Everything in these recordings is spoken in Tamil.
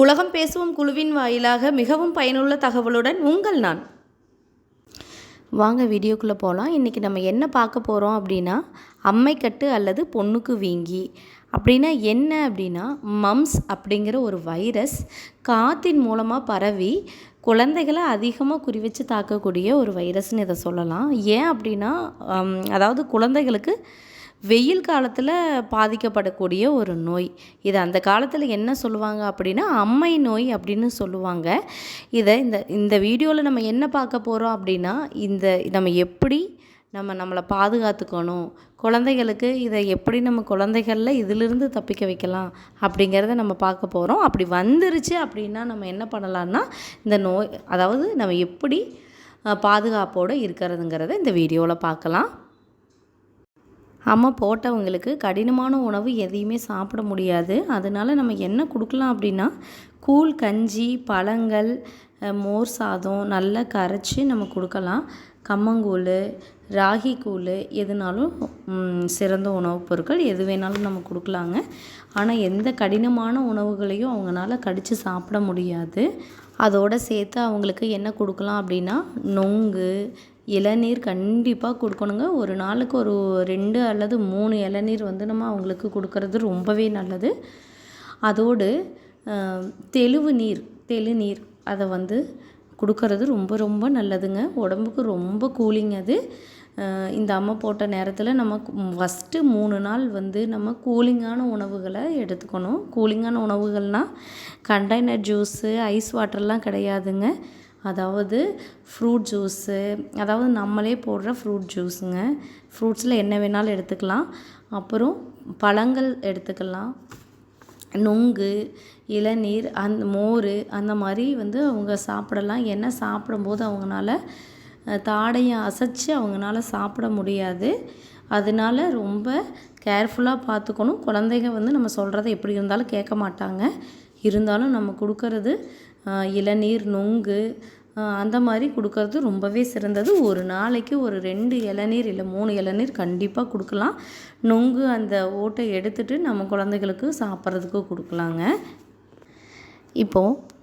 உலகம் பேசுவோம் குழுவின் வாயிலாக மிகவும் பயனுள்ள தகவலுடன் உங்கள் நான். வாங்க வீடியோக்குள்ளே போகலாம் இன்றைக்கி நம்ம என்ன பார்க்க போகிறோம் அப்படின்னா அம்மைக்கட்டு அல்லது பொண்ணுக்கு வீங்கி. அப்படின்னா என்ன அப்படின்னா மம்ஸ் அப்படிங்கிற ஒரு வைரஸ் காற்றின் மூலமாக பரவி குழந்தைகளை அதிகமாக குறி வச்சு தாக்கக்கூடிய ஒரு வைரஸ்னு இதை சொல்லலாம். ஏன் அப்படின்னா அதாவது குழந்தைகளுக்கு வெயில் காலத்தில் பாதிக்கப்படக்கூடிய ஒரு நோய். இது அந்த காலத்தில் என்ன சொல்லுவாங்க அப்படின்னா அம்மை நோய் அப்படின்னு சொல்லுவாங்க. இதை இந்த இந்த வீடியோவில் நம்ம என்ன பார்க்க போகிறோம் அப்படின்னா இந்த நம்ம எப்படி நம்ம நம்மளை பாதுகாத்துக்கணும் குழந்தைகளுக்கு இதை எப்படி நம்ம குழந்தைகளில் இதிலிருந்து தப்பிக்க வைக்கலாம் அப்படிங்கிறத நம்ம பார்க்க போகிறோம் அப்படி வந்துருச்சு அப்படின்னா நம்ம என்ன பண்ணலான்னா இந்த நோய் அதாவது நம்ம எப்படி பாதுகாப்போடு இருக்கிறதுங்கிறத இந்த வீடியோவில் பார்க்கலாம். அம்மா போட்டவங்களுக்கு கடினமான உணவு எதையுமே சாப்பிட முடியாது. அதனால நம்ம என்ன கொடுக்கலாம் அப்படின்னா கூழ் கஞ்சி பழங்கள் மோர் சாதம் நல்லா கரைச்சி நம்ம கொடுக்கலாம். கம்மங்கூழ் ராகி கூழ் எதுனாலும் சிறந்த உணவுப் பொருட்கள் எது வேணாலும் நம்ம கொடுக்கலாங்க. ஆனால் எந்த கடினமான உணவுகளையும் அவங்களால கடித்து சாப்பிட முடியாது. அதோடு சேர்த்து அவங்களுக்கு என்ன கொடுக்கலாம் அப்படின்னா நொங்கு இளநீர் கண்டிப்பாக கொடுக்கணுங்க. ஒரு நாளுக்கு ஒரு ரெண்டு அல்லது மூணு இளநீர் வந்து நம்ம அவங்களுக்கு கொடுக்கறது ரொம்பவே நல்லது. அதோடு அஹ், தெளுவு நீர் தெளிநீர் அதை வந்து கொடுக்கறது ரொம்ப ரொம்ப நல்லதுங்க. உடம்புக்கு ரொம்ப கூலிங் அது. இந்த அம்மை போட்ட நேரத்தில் நம்ம ஃபஸ்ட்டு மூணு நாள் வந்து நம்ம கூலிங்கான உணவுகளை எடுத்துக்கணும். கூலிங்கான உணவுகள்னால் கண்டெய்னர் ஜூஸு ஐஸ் வாட்டர்லாம் கிடையாதுங்க. அதாவது ஃப்ரூட் ஜூஸு அதாவது நம்மளே போடுற ஃப்ரூட் ஜூஸுங்க ஃப்ரூட்ஸில் என்ன வேணாலும் எடுத்துக்கலாம். அப்புறம் பழங்கள் எடுத்துக்கலாம். நுங்கு இளநீர் அந்த மோர் அந்த மாதிரி வந்து அவங்க சாப்பிடலாம். ஏன்னா சாப்பிடும்போது அவங்கனால தாடையை அசைச்சு அவங்கனால சாப்பிட முடியாது. அதனால ரொம்ப கேர்ஃபுல்லாக பார்த்துக்கணும். குழந்தைங்க வந்து நம்ம சொல்கிறத எப்படி இருந்தாலும் கேட்க மாட்டாங்க. இருந்தாலும் நம்ம கொடுக்கறது இளநீர் நொங்கு அந்த மாதிரி கொடுக்கறது ரொம்பவே சிறந்தது. ஒரு நாளைக்கு ஒரு ரெண்டு இளநீர் இல்லை மூணு இளநீர் கண்டிப்பாக கொடுக்கலாம். நொங்கு அந்த ஓட்டை எடுத்துட்டு நம்ம குழந்தைகளுக்கு சாப்பிட்றதுக்கு கொடுக்கலாங்க. இப்போது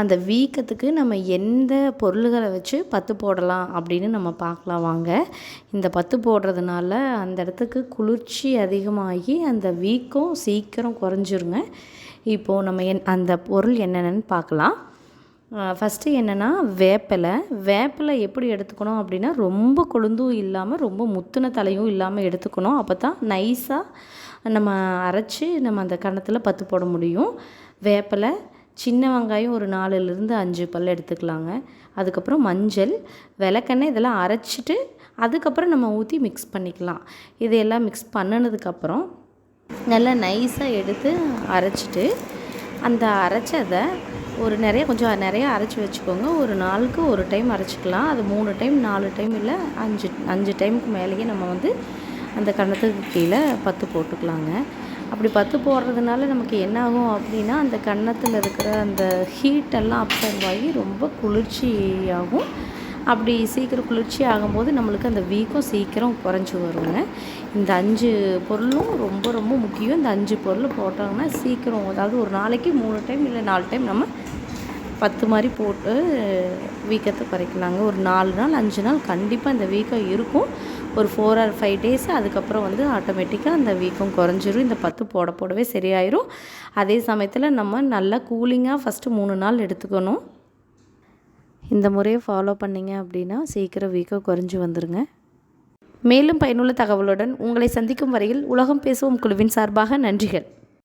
அந்த வீக்கத்துக்கு நம்ம எந்த பொருள்களை வச்சு பத்து போடலாம் அப்படின்னு நம்ம பார்க்கலாம் வாங்க. இந்த பத்து போடுறதுனால அந்த இடத்துக்கு குளிர்ச்சி அதிகமாகி அந்த வீக்கம் சீக்கிரம் குறைஞ்சிருங்க. இப்போது நம்ம என் அந்த பொருள் என்னென்னு பார்க்கலாம். ஃபஸ்ட்டு என்னென்னா வேப்பிலை. வேப்பிலை எப்படி எடுத்துக்கணும் அப்படின்னா ரொம்ப கொழுந்தும் இல்லாமல் ரொம்ப முத்துன தலையும் இல்லாமல் எடுத்துக்கணும். அப்போ தான் நைஸாக நம்ம அரைச்சி நம்ம அந்த கணத்தில் பத்து போட முடியும். வேப்பிலை சின்ன வெங்காயம் ஒரு நாலுலேருந்து அஞ்சு பல் எடுத்துக்கலாங்க. அதுக்கப்புறம் மஞ்சள் விளக்கெண்ணெய் இதெல்லாம் அரைச்சிட்டு அதுக்கப்புறம் நம்ம ஊற்றி மிக்ஸ் பண்ணிக்கலாம். இதையெல்லாம் மிக்ஸ் பண்ணினதுக்கப்புறம் நல்லா நைஸாக எடுத்து அரைச்சிட்டு அந்த அரைச்சதை ஒரு நிறைய கொஞ்சம் நிறைய அரைச்சி வச்சுக்கோங்க. ஒரு நாளுக்கு ஒரு டைம் அரைச்சிக்கலாம். அது மூணு டைம் நாலு டைம் இல்லை அஞ்சு அஞ்சு டைமுக்கு மேலேயே நம்ம வந்து அந்த கன்னத்துக்கு கீழே பத்து போட்டுக்கலாங்க. அப்படி பத்து போடுறதுனால நமக்கு என்ன ஆகும் அப்படின்னா அந்த கன்னத்தில் இருக்கிற அந்த ஹீட்டெல்லாம் அப்சர்வ் ஆகி ரொம்ப குளிர்ச்சியாகும். அப்படி சீக்கிரம் குளிர்ச்சி ஆகும்போது நம்மளுக்கு அந்த வீக்கம் சீக்கிரம் குறைஞ்சி வருங்க. இந்த அஞ்சு பொருளும் ரொம்ப ரொம்ப முக்கியம். இந்த அஞ்சு பொருள் போட்டாங்கன்னா சீக்கிரம் அதாவது ஒரு நாளைக்கு மூணு டைம் இல்லை நாலு டைம் நம்ம பத்து மாதிரி போட்டு வீக்கத்தை குறைக்கலாங்க. ஒரு நாலு நாள் அஞ்சு நாள் கண்டிப்பாக இந்த வீக்கம் இருக்கும். ஒரு ஃபோர் ஆர் ஃபைவ் டேஸ் அதுக்கப்புறம் வந்து ஆட்டோமேட்டிக்காக அந்த வீக்கம் குறைஞ்சிரும். இந்த பத்து போட போடவே சரியாயிரும். அதே சமயத்தில் நம்ம நல்லா கூலிங்காக ஃபஸ்ட்டு மூணு நாள் எடுத்துக்கணும். இந்த முறையை ஃபாலோ பண்ணிங்க அப்படின்னா சீக்கிரம் வீக்கம் குறைஞ்சி வந்துடுங்க மேலும் பயனுள்ள தகவலுடன் உங்களை சந்திக்கும் வரையில் உலகம் பேசுவோம் குழுவின் சார்பாக நன்றிகள்.